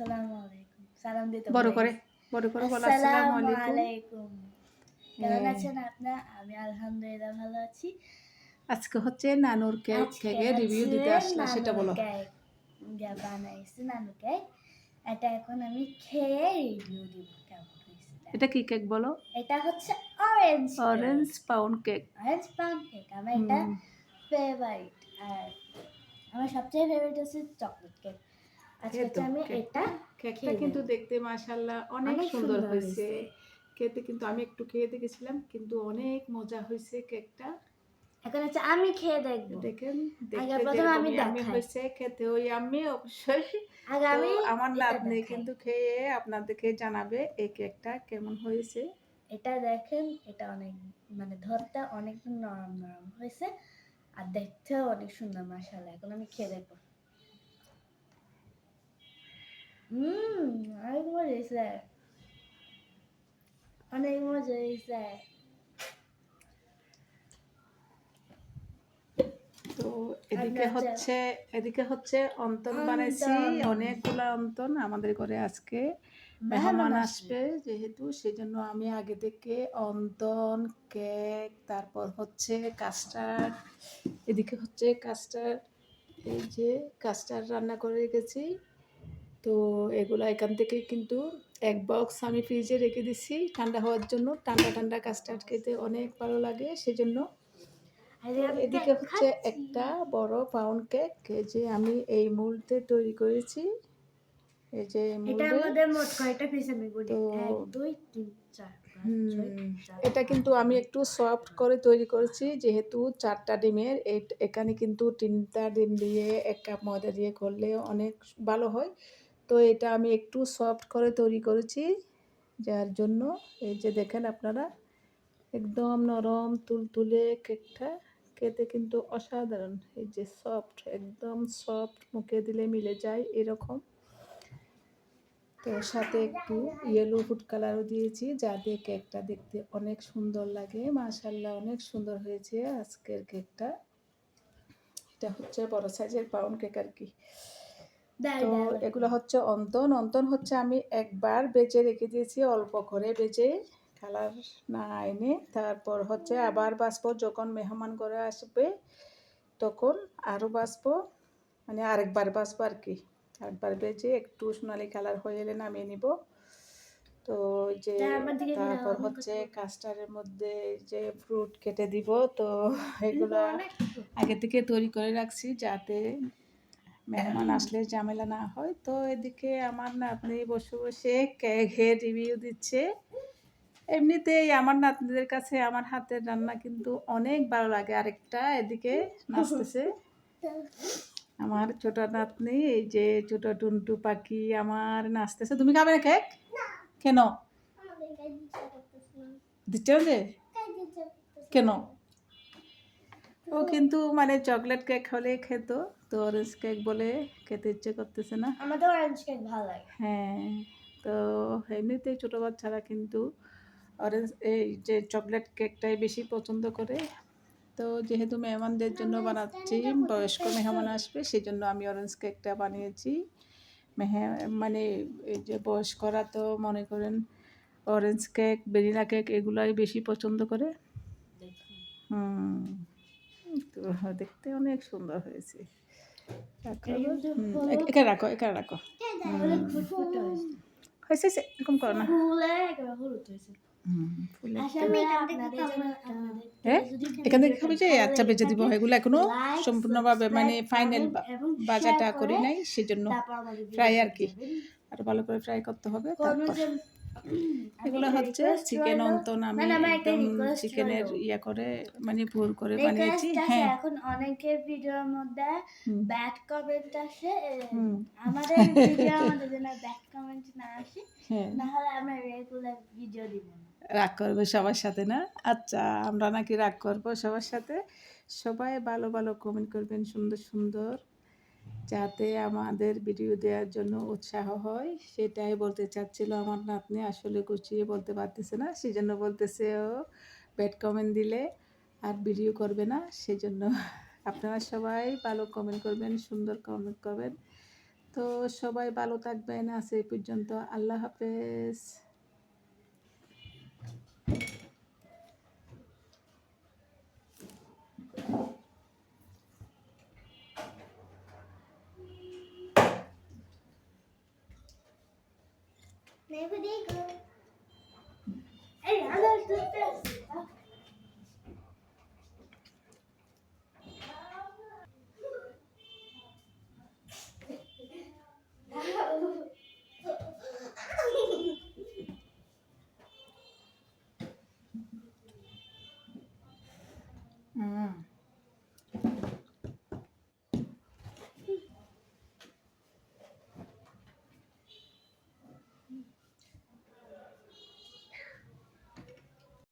আসসালামু আলাইকুম সালাম দিতে বড় করে বড় করে বলো আসসালামু আলাইকুম কেমন। আছেন আপনার আমি আলহামদুলিল্লাহ ভালো আছি আজকে হচ্ছে নানুর কেক থেকে রিভিউ দিতে আসলা সেটা বলো যা বানাইছি নানু কেক এটা এখন আমি খেয়ে রিভিউ দিব কেমন এটা কি কেক বলো এটা হচ্ছে orange orange pound cake orange pound cake আমার এটা ফেভারিট আর আমার সবচেয়ে ফেভারিট হচ্ছে চকলেট কেক আজকে আমি এটা কেকটা কিন্তু দেখতে মাশাল্লাহ অনেক সুন্দর হয়েছে। খেতে কিন্তু আমি একটু খেয়ে দেখেছিলাম কিন্তু অনেক মজা হয়েছে কেকটা। এখন হচ্ছে আমি খেয়ে দেখব। দেখেন আগে প্রথমে আমি দেখাই। হয়েছে খেতে ওই আমি অবশ্যই। আগে আমি আমার নাতনি দেখাই। কিন্তু খেয়ে আপনাদেরকে জানাবে এই কেকটা কেমন হয়েছে। এটা দেখেন এটা অনেক মানে ধরতে অনেক নরম নরম হয়েছে। আর দেখতেও অনেক সুন্দর মাসাল্লাহ এখন আমি খেয়ে দেখব। হুম অনেক মজা হয়েছে অনেক মজা হয়েছে তো এদিকে হচ্ছে এদিকে হচ্ছে অন্তন বানাইছি। অনেকগুলা অন্তন আমাদের ঘরে আজকে। মেহমান আসবে যেহেতু সেজন্য আমি আগে থেকে অন্তন কেক তারপর হচ্ছে কাস্টার্ড এদিকে হচ্ছে কাস্টার্ড এই যে কাস্টার্ড রান্না করে রেখেছি। তো এগুলো এখান থেকে কিন্তু এক বক্স আমি ফ্রিজে রেখে দিছি। ঠান্ডা হওয়ার জন্য ঠান্ডা ঠান্ডা কাস্টার্ড খেতে অনেক ভালো লাগে সেজন্য এদিকে হচ্ছে একটা বড় পাউন্ড কেক যে আমি এই মুহূর্তে তৈরি করেছি। এই যে এটা আমাদের মোট কয়টা পিস আমি বলি? এটা কিন্তু আমি একটু সফট করে তৈরি করেছি যেহেতু চারটা ডিমের এখানে কিন্তু তিনটা ডিম দিয়ে এক কাপ ময়দা দিয়ে করলে অনেক ভালো হয়। তো এটা আমি একটু সফট করে তৈরি করেছি। যার জন্য এই যে দেখেন আপনারা, একদম নরম, তুলতুলে কেকটা খেতে কিন্তু অসাধারণ। এই যে সফট একদম সফট মুখে দিলে মিলে যায় এরকম। তো সাথে একটু ইয়েলো ফুড কালারও দিয়েছি যাতে কেকটা দেখতে অনেক সুন্দর লাগে। মাশাল্লাহ অনেক সুন্দর হয়েছে আজকের কেকটা। এটা হচ্ছে বড় সাইজের পাউন্ড কেক আর কি। তো এগুলো হচ্ছে অন্তন। অন্তন হচ্ছে আমি একবার বেজে রেখে দিয়েছি অল্প করে বেজে কালার না এনে। তারপর হচ্ছে আবার বাসবো যখন মেহমান করে আসবে তখন আরও বাসবো মানে আরেকবার বাসবো আর কি। আরেকবার বেজে একটু সোনালি কালার হয়ে এলে নামিয়ে নিব। তো যে তারপর হচ্ছে কাস্টারের মধ্যে যে ফ্রুট কেটে দিব তো এগুলো আগে থেকে তৈরি করে রাখছি যাতে মেহমান আসলে ঝামেলা না হয়। তো এদিকে আমার নাতনি বসে বসে কেকের রিভিউ দিচ্ছে। এমনিতেই আমার নাতনিদের কাছে আমার হাতের রান্না কিন্তু অনেক ভালো লাগে। আরেকটা এদিকে নাচতেছে। আমার ছোট নাতনি এই যে ছোট টুনটু পাখি আমার নাচতেছে। তুমি খাবে না কেক? কেন? দিচ্ছে যে কেন? ও কিন্তু মানে চকলেট কেক হলে খেত। তো অরেঞ্জ কেক বলে খেতে ইচ্ছে করতেছে না। আমাদের অরেঞ্জ কেক ভালো লাগে। হ্যাঁ তো এমনিতেই ছোটো বাচ্চারা কিন্তু অরেঞ্জ এই যে চকলেট কেকটাই বেশি পছন্দ করে। তো যেহেতু মেহমানদের জন্য বানাচ্ছি বয়স্ক মেহমান আসবে সেই জন্য আমি অরেঞ্জ কেকটা বানিয়েছি। মেহে মানে এই যে বয়স্করা তো মনে করেন অরেঞ্জ কেক ভ্যানিলা কেক এগুলাই বেশি পছন্দ করে। হুম তো দেখতে অনেক সুন্দর হয়েছে। এখানে রাখো এখানে রাখো হয়েছে। এরকম করো না হ্যাঁ এখান থেকে খাবি যে ভালো আচ্ছা বেঁচে দিব এগুলো এখনও সম্পূর্ণভাবে মানে ফাইনাল বাজাটা করি নাই সেজন্য video আর কি। আরও ভালো করে ফ্রাই করতে হবে তারপর এগুলো হচ্ছে চিকেন অন্তন আমি একদম চিকেনের। ইয়া করে মানে ভুল করে বানিয়েছি হ্যাঁ। এখন অনেকের ভিডিওর মধ্যে ব্যাড কমেন্ট আসে আমাদের ভিডিও আমাদের জন্য ব্যাড কমেন্ট না আসে হ্যাঁ। না হলে আমরা রেগুলার ভিডিও দিব রাগ করবে সবার সাথে না? আচ্ছা আমরা নাকি রাগ করব সবার সাথে? সবাই ভালো ভালো কমেন্ট করবেন সুন্দর সুন্দর। যাতে আমাদের ভিডিও দেওয়ার জন্য উৎসাহ হয়, সেটাই বলতে চাচ্ছিল আমার নাতনি। আসলে গুছিয়ে বলতে পারতেছে না সেই জন্য বলতেছে, ও ব্যাড কমেন্ট দিলে আর ভিডিও করবে না। সেই জন্য আপনারা সবাই ভালো কমেন্ট করবেন, সুন্দর কমেন্ট করবেন। তো সবাই ভালো থাকবেন, আজ এই পর্যন্ত। আল্লাহ হাফেজ। Ne bu değil ki? Ey, anlaştık.